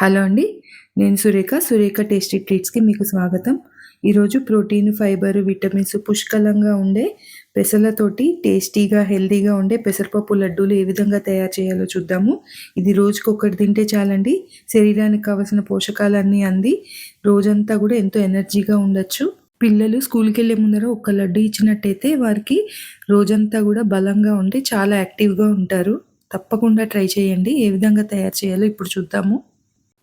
Hello అండి నేను Surekha Surekha tasty ట్రీట్స్కి మీకు స్వాగతం. ఈరోజు ప్రోటీన్ ఫైబర్ విటమిన్స్ పుష్కలంగా ఉండే పెసలతోటి టేస్టీగా హెల్తీగా ఉండే పెసరపప్పు లడ్డూలు ఏ విధంగా తయారు చేయాలో చూద్దాము. ఇది రోజుకొకటి తింటే చాలండి శరీరానికి కావలసిన పోషకాలన్నీ అంది. రోజంతా కూడా ఎంతో ఎనర్జీగా ఉండొచ్చు. పిల్లలు స్కూల్కి వెళ్ళే ముందర ఒక లడ్డు ఇచ్చినట్టయితే వారికి రోజంతా కూడా బలంగా ఉండి చాలా యాక్టివ్గా ఉంటారు. తప్పకుండా ట్రై చేయండి ఏ విధంగా తయారు చేయాలో ఇప్పుడు చూద్దాము.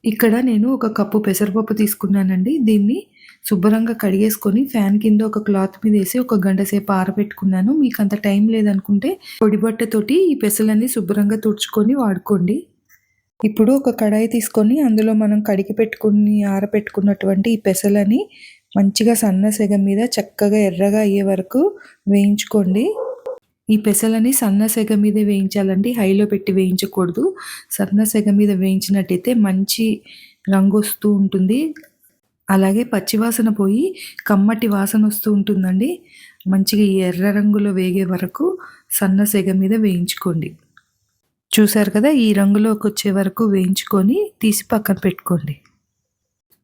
ఇక్కడ నేను ఒక కప్పు పెసరపప్పు తీసుకున్నానండి. దీన్ని శుభ్రంగా కడిగేసుకొని ఫ్యాన్ కింద ఒక క్లాత్ మీద వేసి ఒక గంట సేపు ఆరబెట్టుకున్నాను. మీకు అంత టైం లేదనుకుంటే పొడి బట్టతోటి ఈ పెసలన్నీ శుభ్రంగా తుడుచుకొని వాడుకోండి. ఇప్పుడు ఒక కడాయి తీసుకొని అందులో మనం కడిగి పెట్టుకుని ఆరబెట్టుకున్నటువంటి ఈ పెసలని మంచిగా సన్న సెగ మీద చక్కగా ఎర్రగా అయ్యే వరకు వేయించుకోండి. ఈ పెసలని సన్న సెగ మీద వేయించాలండి. హైలో పెట్టి వేయించకూడదు. సన్న సెగ మీద వేయించినట్టయితే మంచి రంగు వస్తూ ఉంటుంది. అలాగే పచ్చివాసన పోయి కమ్మటి వాసన వస్తూ ఉంటుందండి. మంచిగా ఈ ఎర్ర రంగులో వేగే వరకు సన్న సెగ మీద వేయించుకోండి. చూసారు కదా? ఈ రంగులోకి వచ్చే వరకు వేయించుకొని తీసి పక్కన పెట్టుకోండి.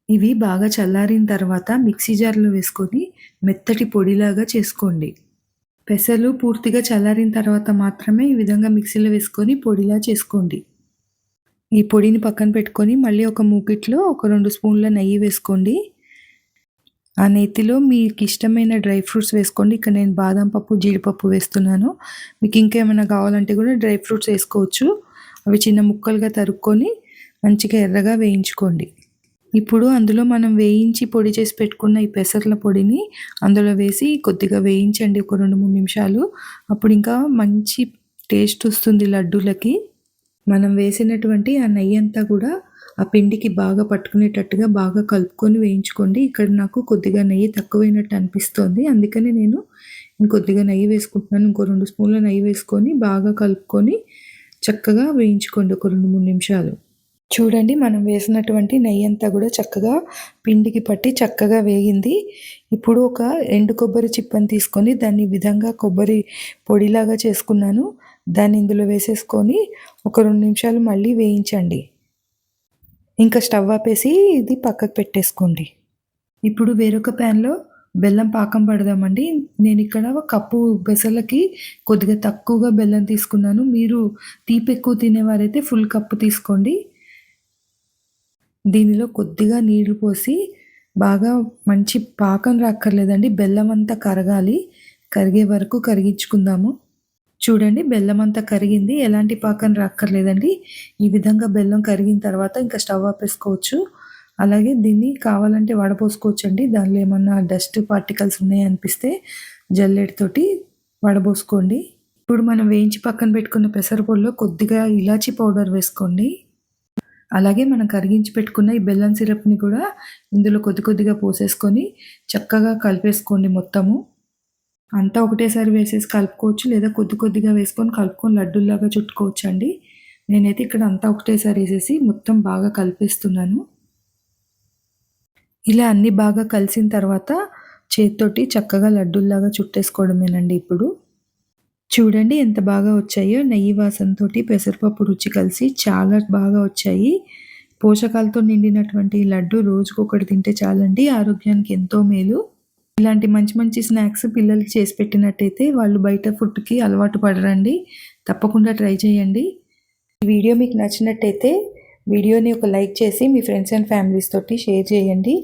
ఇవి బాగా చల్లారిన తర్వాత మిక్సీ జార్లో వేసుకొని మెత్తటి పొడిలాగా చేసుకోండి. పెసలు పూర్తిగా చల్లారిన తర్వాత మాత్రమే ఈ విధంగా మిక్సీలో వేసుకొని పొడిలా చేసుకోండి. ఈ పొడిని పక్కన పెట్టుకొని మళ్ళీ ఒక మూకిట్లో ఒక రెండు స్పూన్ల నెయ్యి వేసుకోండి. ఆ నెత్తిలో మీకు ఇష్టమైన డ్రై ఫ్రూట్స్ వేసుకోండి. ఇక్కడ నేను బాదం పప్పు జీడిపప్పు వేస్తున్నాను. మీకు ఇంకేమైనా కావాలంటే కూడా డ్రై ఫ్రూట్స్ వేసుకోవచ్చు. అవి చిన్న ముక్కలుగా తరుక్కొని మంచిగా ఎర్రగా వేయించుకోండి. ఇప్పుడు అందులో మనం వేయించి పొడి చేసి పెట్టుకున్న ఈ పెసర్ల పొడిని అందులో వేసి కొద్దిగా వేయించండి ఒక రెండు మూడు నిమిషాలు. అప్పుడు ఇంకా మంచి టేస్ట్ వస్తుంది లడ్డూలకి. మనం వేసినటువంటి ఆ నెయ్యి అంతా కూడా ఆ పిండికి బాగా పట్టుకునేటట్టుగా బాగా కలుపుకొని వేయించుకోండి. ఇక్కడ నాకు కొద్దిగా నెయ్యి తక్కువైనట్టు అనిపిస్తోంది. అందుకనే నేను ఇంకొద్దిగా నెయ్యి వేసుకుంటున్నాను. ఇంకో రెండు స్పూన్ల నెయ్యి వేసుకొని బాగా కలుపుకొని చక్కగా వేయించుకోండి ఒక రెండు మూడు నిమిషాలు. చూడండి మనం వేసినటువంటి నెయ్యి అంతా కూడా చక్కగా పిండికి పట్టి చక్కగా వేగింది. ఇప్పుడు ఒక ఎండు కొబ్బరి చిప్పని తీసుకొని దాన్ని విధంగా కొబ్బరి పొడిలాగా చేసుకున్నాను. దాన్ని ఇందులో వేసేసుకొని ఒక రెండు నిమిషాలు మళ్ళీ వేయించండి. ఇంకా స్టవ్ ఆపేసి ఇది పక్కకు పెట్టేసుకోండి. ఇప్పుడు వేరొక ప్యాన్లో బెల్లం పాకం పడదామండి. నేను ఇక్కడ కప్పు బెసలకి కొద్దిగా తక్కువగా బెల్లం తీసుకున్నాను. మీరు తీపి ఎక్కువ తినేవారైతే ఫుల్ కప్పు తీసుకోండి. దీనిలో కొద్దిగా నీళ్ళు పోసి బాగా మంచి పాకం రాక్కర్లేదండి. బెల్లం అంతా కరగాలి. కరిగే వరకు కరిగించుకుందాము. చూడండి బెల్లం అంతా కరిగింది. ఎలాంటి పాకం రాక్కర్లేదండి. ఈ విధంగా బెల్లం కరిగిన తర్వాత ఇంకా స్టవ్ ఆపేసుకోవచ్చు. అలాగే దీన్ని కావాలంటే వడపోసుకోవచ్చండి దానిలో ఏమన్నా డస్ట్ పార్టికల్స్ ఉన్నాయనిపిస్తే జల్లెడతోటి వడబోసుకోండి. ఇప్పుడు మనం వేయించి పక్కన పెట్టుకున్న పెసరపొడిలో కొద్దిగా ఇలాచీ పౌడర్ వేసుకోండి. అలాగే మనం కరిగించి పెట్టుకున్న ఈ బెల్లం సిరప్ని కూడా ఇందులో కొద్ది కొద్దిగా పోసేసుకొని చక్కగా కలిపేసుకోండి మొత్తము. అంతా ఒకటేసారి వేసేసి కలుపుకోవచ్చు లేదా కొద్ది కొద్దిగా వేసుకొని కలుపుకొని లడ్డూల్లాగా చుట్టుకోవచ్చు అండి నేనైతే ఇక్కడ అంతా ఒకటేసారి వేసేసి మొత్తం బాగా కలిపేస్తున్నాను. ఇలా అన్నీ బాగా కలిసిన తర్వాత చేతితోటి చక్కగా లడ్డూల్లాగా చుట్టేసుకోవడమేనండి ఇప్పుడు. చూడండి ఎంత బాగా వచ్చాయో. నెయ్యి వాసనతో పెసరపప్పు రుచి కలిసి చాలా బాగా వచ్చాయి. పోషకాలతో నిండినటువంటి లడ్డు రోజుకొకటి తింటే చాలండి ఆరోగ్యానికి ఎంతో మేలు. ఇలాంటి మంచి మంచి స్నాక్స్ పిల్లలకి చేసి పెట్టినట్టయితే వాళ్ళు బయట ఫుడ్కి అలవాటు పడరండి. తప్పకుండా ట్రై చేయండి. ఈ వీడియో మీకు నచ్చినట్టయితే వీడియోని ఒక లైక్ చేసి మీ ఫ్రెండ్స్ అండ్ ఫ్యామిలీస్ తోటి షేర్ చేయండి.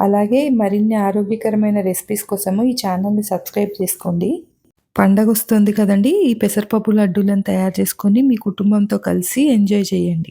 అలాగే మరిన్ని ఆరోగ్యకరమైన రెసిపీస్ కోసము ఈ ఛానల్ని సబ్స్క్రైబ్ చేసుకోండి. పండగ వస్తుంది కదండి ఈ పెసరపప్పు లడ్డూలను తయారు చేసుకొని మీ కుటుంబంతో కలిసి ఎంజాయ్ చేయండి.